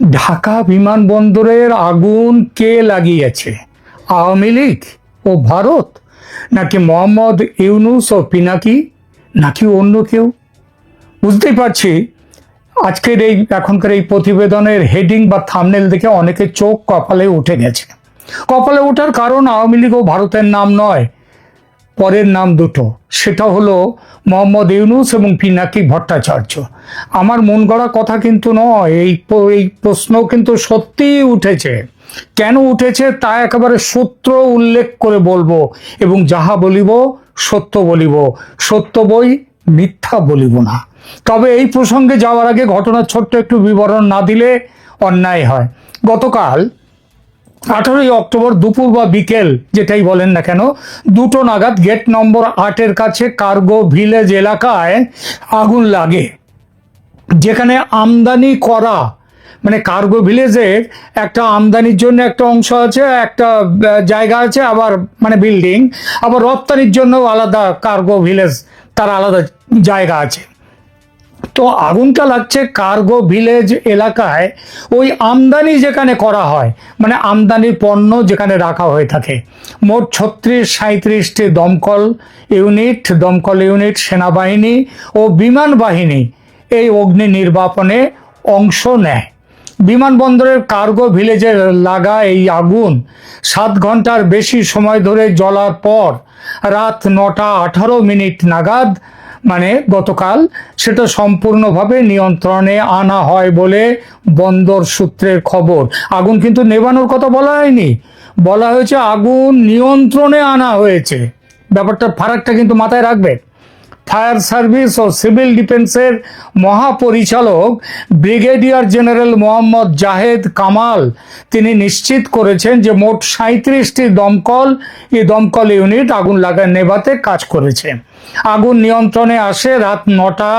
ঢাকা বিমানবন্দরের আগুন কে লাগিয়েছে? আওয়ামী লীগ ও ভারত? নাকি মোহাম্মদ ইউনুস ও পিনাকি? নাকি অন্য কেউ? বুঝতেই পারছি, আজকের এই, এখনকার এই প্রতিবেদনের হেডিং বা থামনেল দেখে অনেকে চোখ কপালে উঠে গেছে। কপালে ওঠার কারণ আওয়ামী লীগ ও ভারতের নাম নয় পরের নাম দুটো। সেটা হলো মোহাম্মদ ইউনুস এবং পিনাকি ভট্টাচার্য। আমার মন গড়া কথা কিন্তু নয়, এই এই প্রশ্ন কিন্তু সত্যিই উঠেছে। কেন উঠেছে তা একেবারে সূত্র উল্লেখ করে বলব এবং যাহা বলিব সত্য বলিব। সত্য বই মিথ্যা বলিব না। তবে এই প্রসঙ্গে যাওয়ার আগে ঘটনার ছোট্ট একটু বিবরণ না দিলে অন্যায় হয়। গতকাল আঠারোই অক্টোবর দুপুর বা বিকেল যেটাই বলেন না কেন, দুটো নাগাদ গেট নম্বর আটের কাছে কার্গো ভিলেজ এলাকায় আগুন লাগে। যেখানে আমদানি করা মানে কার্গো ভিলেজের একটা আমদানির জন্য একটা অংশ আছে, একটা জায়গা আছে, আবার মানে বিল্ডিং, আবার রপ্তানির জন্য আলাদা কার্গো ভিলেজ, তার আলাদা জায়গা আছে। তো আগুনটা লাগছে কার্গো ভিলেজ এলাকায়। ওই আমদানি যেখানে করা হয় মানে আমদানির পণ্য যেখানে রাখা হয়ে থাকে। মোট ছত্রিশ সাঁত্রিশটি দমকল ইউনিট দমকল ইউনিট, সেনাবাহিনী ও বিমান বাহিনী এই অগ্নি নির্বাপনে অংশ নেয়। বিমানবন্দরের কার্গো ভিলেজে লাগা এই আগুন সাত ঘণ্টার বেশি সময় ধরে জ্বলার পর রাত নটা আঠারো মিনিট নাগাদ মানে গতকাল সেটা সম্পূর্ণভাবে নিয়ন্ত্রণে আনা হয় বলে বন্দর সূত্রের খবর। আগুন কিন্তু নেবানোর কথা বলা হয়নি। বলা হয়েছে আগুন নিয়ন্ত্রণে আনা হয়েছে। ব্যাপারটা ফারাকটা কিন্তু মাথায় রাখবেন। ফায়ার সার্ভিস ও সিভিল ডিফেন্সের মহাপরিচালক ব্রিগেডিয়ার জেনারেল মোহাম্মদ জাহেদ কামাল। তিনি নিশ্চিত করেছেন যে মোট সাঁত্রিশটি দমকল, এই দমকল ইউনিট আগুন লাগায় নেভাতে কাজ করেছে। আগুন নিয়ন্ত্রণে আসে রাত নটা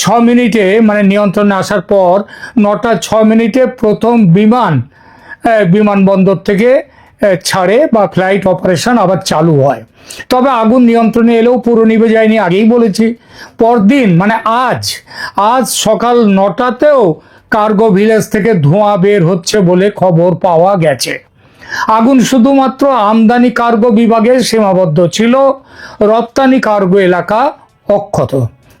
ছ মিনিটে মানে নিয়ন্ত্রণে আসার পর নটা ছ মিনিটে প্রথম বিমান বিমানবন্দর থেকে ছাড়ে বা ফ্লাইট অপারেশন আবার চালু হয়। তবে আগুন নিয়ন্ত্রণে এলেও পুরো নিভে যায়নি, আগেই বলেছি। পরদিন মানে আজ আজ সকাল নটাতেও কার্গো ভিলেজ থেকে ধোঁয়া বের হচ্ছে বলে খবর পাওয়া গেছে। আগুন শুধুমাত্র আমদানি কার্গো বিভাগে সীমাবদ্ধ ছিল, রপ্তানি কার্গো এলাকা অক্ষত।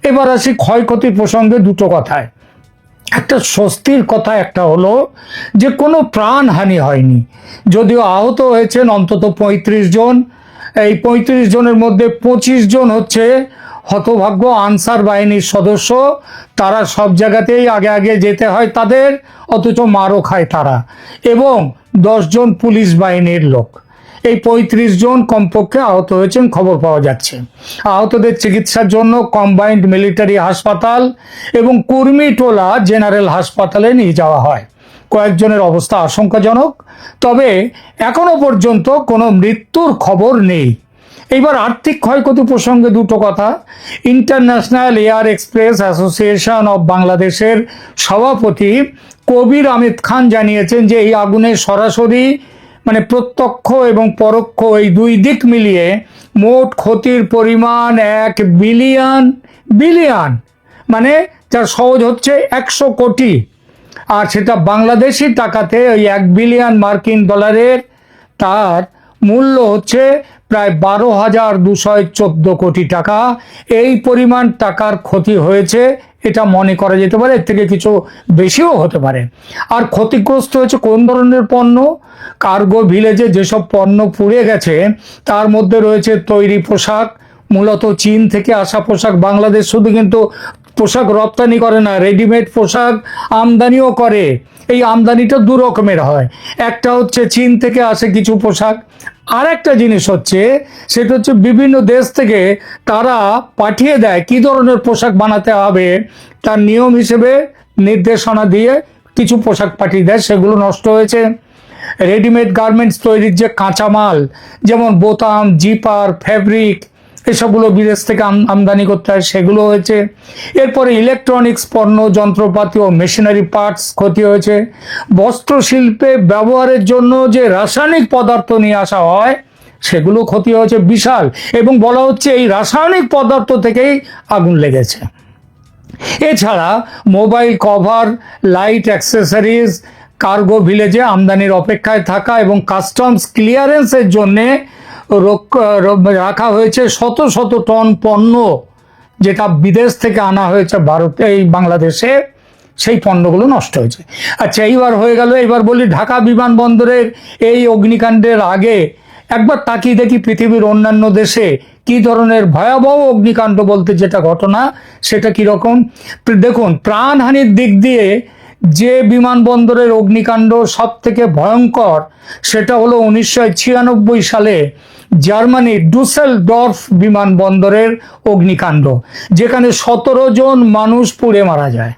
এবার আসি ক্ষয়ক্ষতি প্রসঙ্গে দুটো কথায়। একটা স্বস্তির কথা, একটা হলো যে কোনো প্রাণহানি হয়নি। যদিও আহত হয়েছেন অন্তত পঁয়ত্রিশ জন এই পঁয়ত্রিশ জনের মধ্যে পঁচিশ জন হচ্ছে হতভাগ্য আনসার বাহিনীর সদস্য। তারা সব জায়গাতেই আগে আগে যেতে হয় তাদের, অথচ মারও খায় তারা। এবং দশজন পুলিশ বাহিনীর লোক। এই পঁয়ত্রিশ জন কমপক্ষে আহত হয়েছেন, খবর পাওয়া যাচ্ছে। আহতদের চিকিৎসার জন্য কম্বাইন্ড মিলিটারি হাসপাতাল এবং কুর্মিটোলা জেনারেল হাসপাতালে নিয়ে যাওয়া হয়। কয়েকজনের অবস্থা আশঙ্কাজনক, তবে এখনও পর্যন্ত কোনো মৃত্যুর খবর নেই। এইবার আর্থিক ক্ষয়ক্ষতি প্রসঙ্গে দুটো কথা। International air express association of বাংলাদেশের সভাপতি কবির আমিদ খান জানিয়েছেন যে এই আগুনে সরাসরি মানে প্রত্যক্ষ এবং পরোক্ষ এই দুই দিক মিলিয়ে মোট ক্ষতির পরিমাণ এক বিলিয়ন বিলিয়ন মানে যার সহজ হচ্ছে একশো কোটি আর সেটা বাংলাদেশি টাকাতে ওই এক বিলিয়ন মার্কিন ডলারের তার মূল্য হচ্ছে প্রায় বারো হাজার দুশো চোদ্দ কোটি টাকা। এই পরিমাণ টাকার ক্ষতি হয়েছে, এটা মনে করা যেতে পারে, এর থেকে কিছু বেশিও হতে পারে। আর ক্ষতিগ্রস্ত হয়েছে কোন ধরনের পণ্য? কার্গো ভিলেজে যেসব পণ্য পুড়ে গেছে, তার মধ্যে রয়েছে তৈরি পোশাক। মূলত চীন থেকে আসা পোশাক বাংলাদেশ শুধু কিন্তু পোশাক রপ্তানি করে না রেডিমেড পোশাক আমদানিও করে। এই আমদানিটা দু রকমের হয়। একটা হচ্ছে চীন থেকে আসে কিছু পোশাক। আর একটা জিনিস হচ্ছে, সেটা হচ্ছে বিভিন্ন দেশ থেকে তারা পাঠিয়ে দেয় কী ধরনের পোশাক বানাতে হবে। তার নিয়ম হিসেবে নির্দেশনা দিয়ে কিছু পোশাক পাঠিয়ে দেয়, সেগুলো নষ্ট হয়েছে। রেডিমেড গার্মেন্টস তৈরির যে কাঁচামাল, যেমন বোতাম, জিপার ফ্যাব্রিক এসবগুলো বিদেশ থেকে আম- আমদানি করতে হয়, সেগুলো হয়েছে। এরপরে ইলেকট্রনিক্স পণ্য, যন্ত্রপাতি ও মেশিনারি পার্টস ক্ষতি হয়েছে। বস্ত্র শিল্পে ব্যবহারের জন্য যে রাসায়নিক পদার্থ নিয়ে আসা হয়, সেগুলো ক্ষতি হয়েছে বিশাল। এবং বলা হচ্ছে এই রাসায়নিক পদার্থ থেকেই আগুন লেগেছে। এছাড়া mobile cover light accessories cargo ভিলেজে আমদানির অপেক্ষায় থাকা এবং কাস্টমস ক্লিয়ারেন্সের জন্যে রাখা হয়েছে শত শত টন পণ্য যেটা বিদেশ থেকে আনা হয়েছে ভারতে, এই বাংলাদেশে। সেই পণ্যগুলো নষ্ট হয়েছে। আচ্ছা এইবার হয়ে গেল এবার বলি ঢাকা বিমানবন্দরের এই অগ্নিকাণ্ডের আগে একবার তাকিয়ে দেখি পৃথিবীর অন্যান্য দেশে কি ধরনের ভয়াবহ অগ্নিকাণ্ড বলতে যেটা ঘটনা, সেটা কীরকম? দেখুন, প্রাণহানির দিক দিয়ে যে বিমানবন্দরের অগ্নিকাণ্ড সব থেকে ভয়ঙ্কর, সেটা হলো উনিশশো ছিয়ানব্বই সালে জার্মানির ডুসেল ডর্ফ বিমানবন্দরের অগ্নিকাণ্ড, যেখানে সতেরো জন মানুষ পুড়ে মারা যায়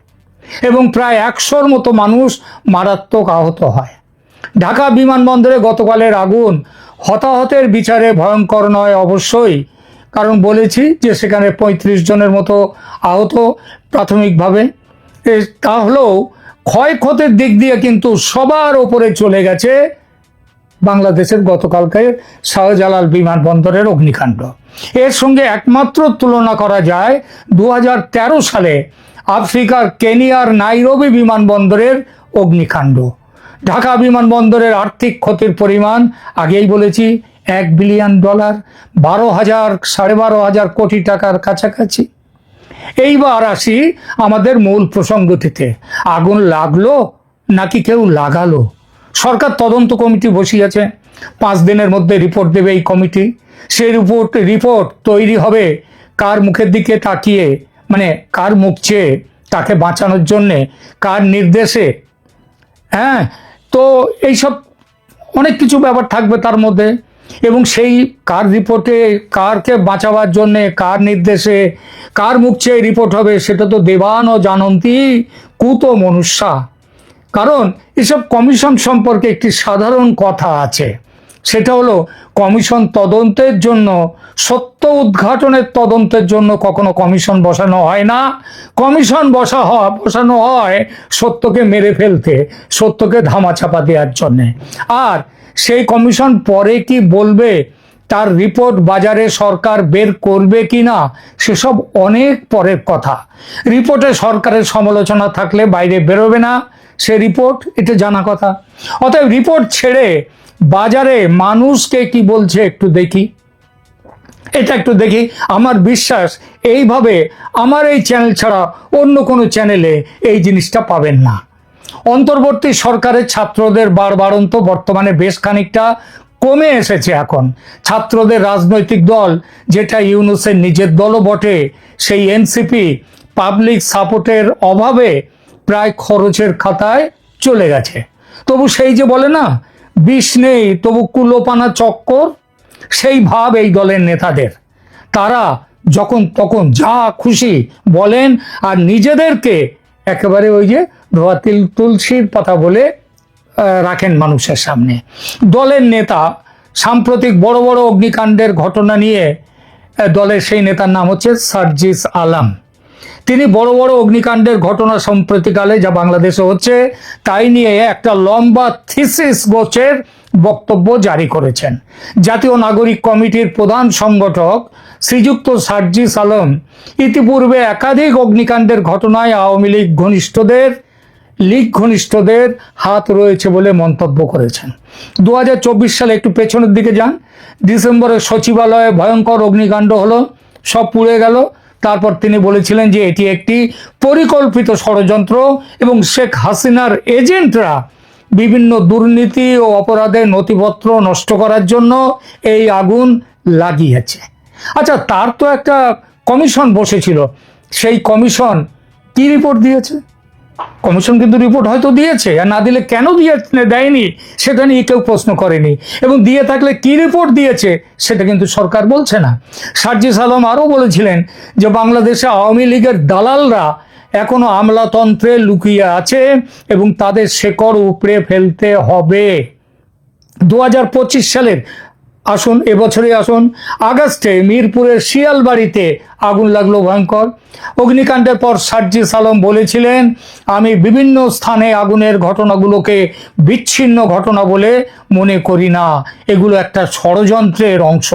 এবং প্রায় একশোর মতো মানুষ মারাত্মক আহত হয়। ঢাকা বিমানবন্দরে গতকালের আগুন হতাহতের বিচারে ভয়ঙ্কর নয় অবশ্যই, কারণ বলেছি যে সেখানে পঁয়ত্রিশ জনের মতো আহত প্রাথমিকভাবে। তা হলেও ক্ষয়ক্ষতির দিক দিয়ে কিন্তু সবার ওপরে চলে গেছে বাংলাদেশের গতকালকে শাহজালাল বিমানবন্দরের অগ্নিকাণ্ড। এর সঙ্গে একমাত্র তুলনা করা যায় দু হাজার তেরো সালে আফ্রিকার কেনিয়ার নাইরোবি বিমানবন্দরের অগ্নিকাণ্ড। ঢাকা বিমানবন্দরের আর্থিক ক্ষতির পরিমাণ আগেই বলেছি এক বিলিয়ন ডলার, বারো হাজার, সাড়ে বারো হাজার কোটি টাকার কাছাকাছি। এইবার আসি আমাদের মূল প্রসঙ্গটিতে। আগুন লাগল নাকি কেউ লাগালো? সরকার তদন্ত কমিটি বসিয়েছে। পাঁচ দিনের মধ্যে রিপোর্ট দেবে এই কমিটি। সেই রিপোর্ট রিপোর্ট তৈরি হবে কার মুখের দিকে তাকিয়ে মানে কার মুখ চেয়ে, তাকে বাঁচানোর জন্যে, কার নির্দেশে। হ্যাঁ তো এইসব অনেক কিছু ব্যাপার থাকবে তার মধ্যে। এবং সেই কার রিপোর্টে কারকে বাঁচাবার জন্যে, কার নির্দেশে, কার মুখ চেয়ে রিপোর্ট হবে, সেটা তো দেবান ও জানন্তী, কুত মনুষ্যা। কারণ এসব কমিশন সম্পর্কে একটি সাধারণ কথা আছে। সেটা হলো, কমিশন তদন্তের জন্য, সত্য উদ্ঘাটনের তদন্তের জন্য কখনো কমিশন বসানো হয় না। কমিশন বসা হয় বসানো হয় সত্যকে মেরে ফেলতে, সত্যকে ধামাচাপা দেওয়ার জন্যে। আর সেই কমিশন পরে কি বলবে? তার রিপোর্ট বাজারে সরকার বের করবে কি না? সেসব অনেক পরের কথা। রিপোর্টে সরকারের সমালোচনা থাকলে বাইরে বেরোবে না সে রিপোর্ট, এটা জানা কথা। অতএব রিপোর্ট ছেড়ে বাজারে মানুষকে কি বলছে একটু দেখি। এটা একটু দেখি। আমার বিশ্বাস, এইভাবে আমার এই চ্যানেল ছাড়া অন্য কোনো চ্যানেলে এই জিনিসটা পাবেন না। অন্তর্বর্তী সরকারের ছাত্রদের বারবারন্ত বর্তমানে বেশ খানিকটা কমে এসেছে এখন। ছাত্রদের রাজনৈতিক দল, যেটা ইউনুসের নিজের দলও বটে, সেই এনসিপি পাবলিক সাপোর্টের অভাবে প্রায় খরচের খাতায় চলে গেছে। তবু সেই যে বলে না, বিষ নেই, তবু কুলোপানা চক্কর, সেই ভাব এই দলের নেতাদের। তারা যখন তখন যা খুশি বলেন আর নিজেদেরকে একেবারে ওই যে ধোয়া তিল, তুলসীর পাতা বলে রাখেন মানুষের সামনে। দলের নেতা, সাম্প্রতিক বড় বড় অগ্নিকাণ্ডের ঘটনা নিয়ে দলের সেই নেতার নাম হচ্ছে সার্জিস আলম। তিনি বড় বড় অগ্নিকাণ্ডের ঘটনা সম্প্রতিকালে যা বাংলাদেশে হচ্ছে, তাই নিয়ে একটা লম্বা থিসিস গোছের বক্তব্য জারি করেছেন। জাতীয় নাগরিক কমিটির প্রধান সংগঠক শ্রীযুক্ত সার্জিস আলম ইতিপূর্বে একাধিক অগ্নিকাণ্ডের ঘটনায় আওয়ামী লীগ ঘনিষ্ঠদের লীগ ঘনিষ্ঠদের হাত রয়েছে বলে মন্তব্য করেছেন। দু হাজার চব্বিশ সালে একটু পেছনের দিকে যান। ডিসেম্বরে সচিবালয়ে ভয়ঙ্কর অগ্নিকাণ্ড হলো, সব পুড়ে গেল। তারপর তিনি বলেছিলেন যে এটি একটি পরিকল্পিত ষড়যন্ত্র এবং শেখ হাসিনার এজেন্টরা বিভিন্ন দুর্নীতি ও অপরাধের নথিপত্র নষ্ট করার জন্য এই আগুন লাগিয়েছে। আচ্ছা তার তো একটা কমিশন বসেছিল। সেই কমিশন কি রিপোর্ট দিয়েছে? কমিশন কিন্তু রিপোর্ট হয়তো দিয়েছে, আর না দিলে কেন দিয়ে দেয়নি, সেটা নিয়ে কেউ প্রশ্ন করেনি। এবং দিয়ে থাকলে কি রিপোর্ট দিয়েছে, সেটা কিন্তু সরকার বলছে না। সার্জিস আলম আরও বলেছিলেন যে, বাংলাদেশে আওয়ামী লীগের দালালরা এখনও আমলাতন্ত্রে লুকিয়ে আছে এবং তাদের শেকড় উপড়ে ফেলতে হবে। দু হাজার পঁচিশ সালের আসুন, এবছরই আসুন। আগস্টে মিরপুরের শিয়ালবাড়িতে আগুন লাগল ভয়ঙ্কর। অগ্নিকাণ্ডের পর সার্জিস আলম বলেছিলেন, আমি বিভিন্ন স্থানে আগুনের ঘটনাগুলোকে বিচ্ছিন্ন ঘটনা বলে মনে করি না। এগুলো একটা ষড়যন্ত্রের অংশ।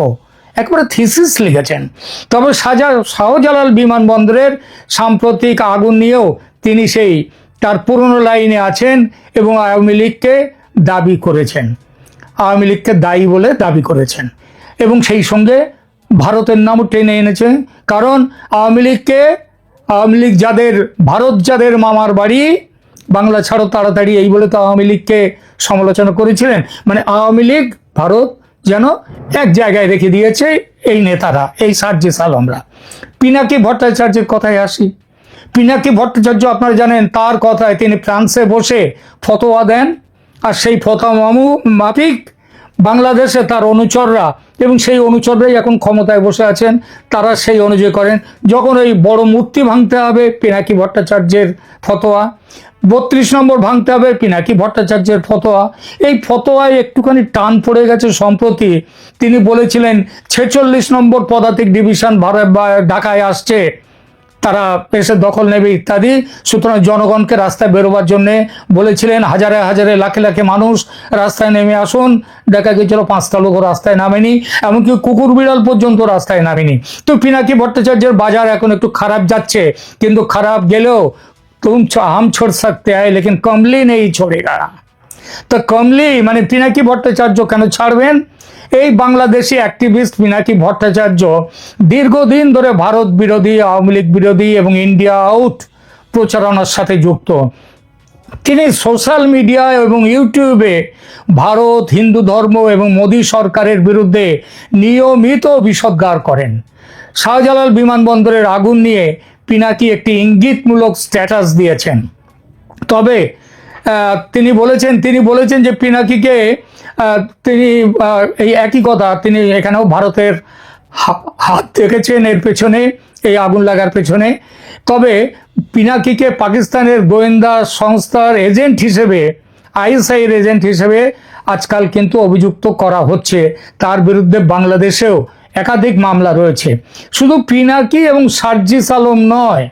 একবারে থিসিস লিখেছেন। তবে সাজা, শাহজালাল বিমানবন্দরের সাম্প্রতিক আগুন নিয়েও তিনি সেই, তার পুরনো লাইনে আছেন এবং আওয়ামী লীগকে দাবি করেছেন। আওয়ামী লীগকে দায়ী বলে দাবি করেছেন। এবং সেই সঙ্গে ভারতের নামও টেনে এনেছে। কারণ আওয়ামী লীগকে, আওয়ামী লীগ যাদের, ভারত যাদের মামার বাড়ি, বাংলা ছাড়ো তাড়াতাড়ি, এই বলে তো আওয়ামী লীগকে সমালোচনা করেছিলেন। মানে আওয়ামী লীগ, ভারত যেন এক জায়গায় রেখে দিয়েছে এই নেতারা, এই সার্জি সালামরা। পিনাকি ভট্টাচার্যের কথায় আসি। পিনাকি ভট্টাচার্য আপনারা জানেন, তার কথায় তিনি ফ্রান্সে বসে ফতোয়া দেন। আর সেই ফতোয়া মামু মাফিক বাংলাদেশে তার অনুচররা এবং সেই অনুচররাই এখন ক্ষমতায় বসে আছেন, তারা সেই অনুযায়ী করেন। যখন ওই বড় মূর্তি ভাঙতে হবে পিনাকি ভট্টাচার্যের ফতোয়া, বত্রিশ নম্বর ভাঙতে হবে পিনাকি ভট্টাচার্যের ফতোয়া। এই ফতোয়ায় একটুখানি টান পড়ে গেছে সম্প্রতি। তিনি বলেছিলেন, ছেচল্লিশ নম্বর পদাতিক ডিভিশন ভারত ঢাকায় আসছে। তারা পেশে দখল নেবে ইত্যাদি। সুতরাং জনগণকে রাস্তায় বেরোবার জন্যে বলেছিলেন, হাজারে হাজারে, লাখে লাখে মানুষ রাস্তায় নেমে আসুন। দেখা গিয়েছিল পাঁচটা লোক রাস্তায় নামেনি, এমনকি কুকুর বিড়াল পর্যন্ত রাস্তায় নামেনি। তো পিনাকি ভট্টাচার্যের বাজার এখন একটু খারাপ যাচ্ছে, কিন্তু খারাপ গেলেও তুম আম ছড় সকতে আয়, লেকিন কমলি নেই ছড়ে গা। তো কমলি মানে পিনাকি ভট্টাচার্য কেন ছাড়বেন? এই বাংলাদেশি অ্যাক্টিভিস্ট পিনাকি ভট্টাচার্য দীর্ঘদিন ধরে ভারত বিরোধী, আওয়ামী লীগ বিরোধী এবং ইন্ডিয়া আউট প্রচারণার সাথে যুক্ত। তিনি সোশ্যাল মিডিয়া এবং ইউটিউবে ভারত, হিন্দু ধর্ম এবং মোদী সরকারের বিরুদ্ধে নিয়মিত বিষোদ্গার করেন। শাহজালাল বিমানবন্দরের আগুন নিয়ে পিনাকি একটি ইঙ্গিতমূলক স্ট্যাটাস দিয়েছেন। তবে তিনি বলেছেন তিনি বলেছেন যে পিনাকিকে তিনি এই একই কথা, তিনি এখানেও ভারতের হাত দেখেছেন এর পেছনে, এই আগুন লাগার পেছনে। তবে পিনাকিকে পাকিস্তানের গোয়েন্দা সংস্থার এজেন্ট হিসেবে, আইএসআইয়ের এজেন্ট হিসেবে আজকাল কিন্তু অভিযুক্ত করা হচ্ছে। তার বিরুদ্ধে বাংলাদেশেও একাধিক মামলা রয়েছে। শুধু পিনাকি এবং সার্জিস আলম নয়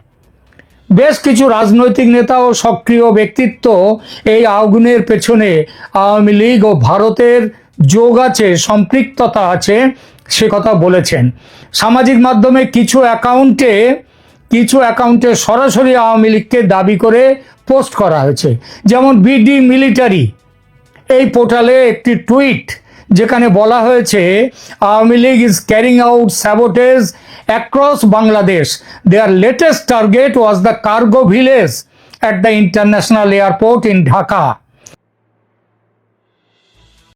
বেশ কিছু রাজনৈতিক নেতা ও সক্রিয় ব্যক্তিত্ব এই আগুনের পেছনে আওয়ামী লীগ ও ভারতের যোগ আছে, সম্পৃক্ততা আছে, সে কথা বলেছেন। সামাজিক মাধ্যমে কিছু অ্যাকাউন্টে কিছু অ্যাকাউন্টে সরাসরি আওয়ামী লীগকে দাবি করে পোস্ট করা হয়েছে। যেমন বিডি মিলিটারি। এই পোর্টালে একটি টুইট যেখানে বলা হয়েছে, Awami League is carrying out sabotage across Bangladesh. Their latest target was the cargo village at the international airport in Dhaka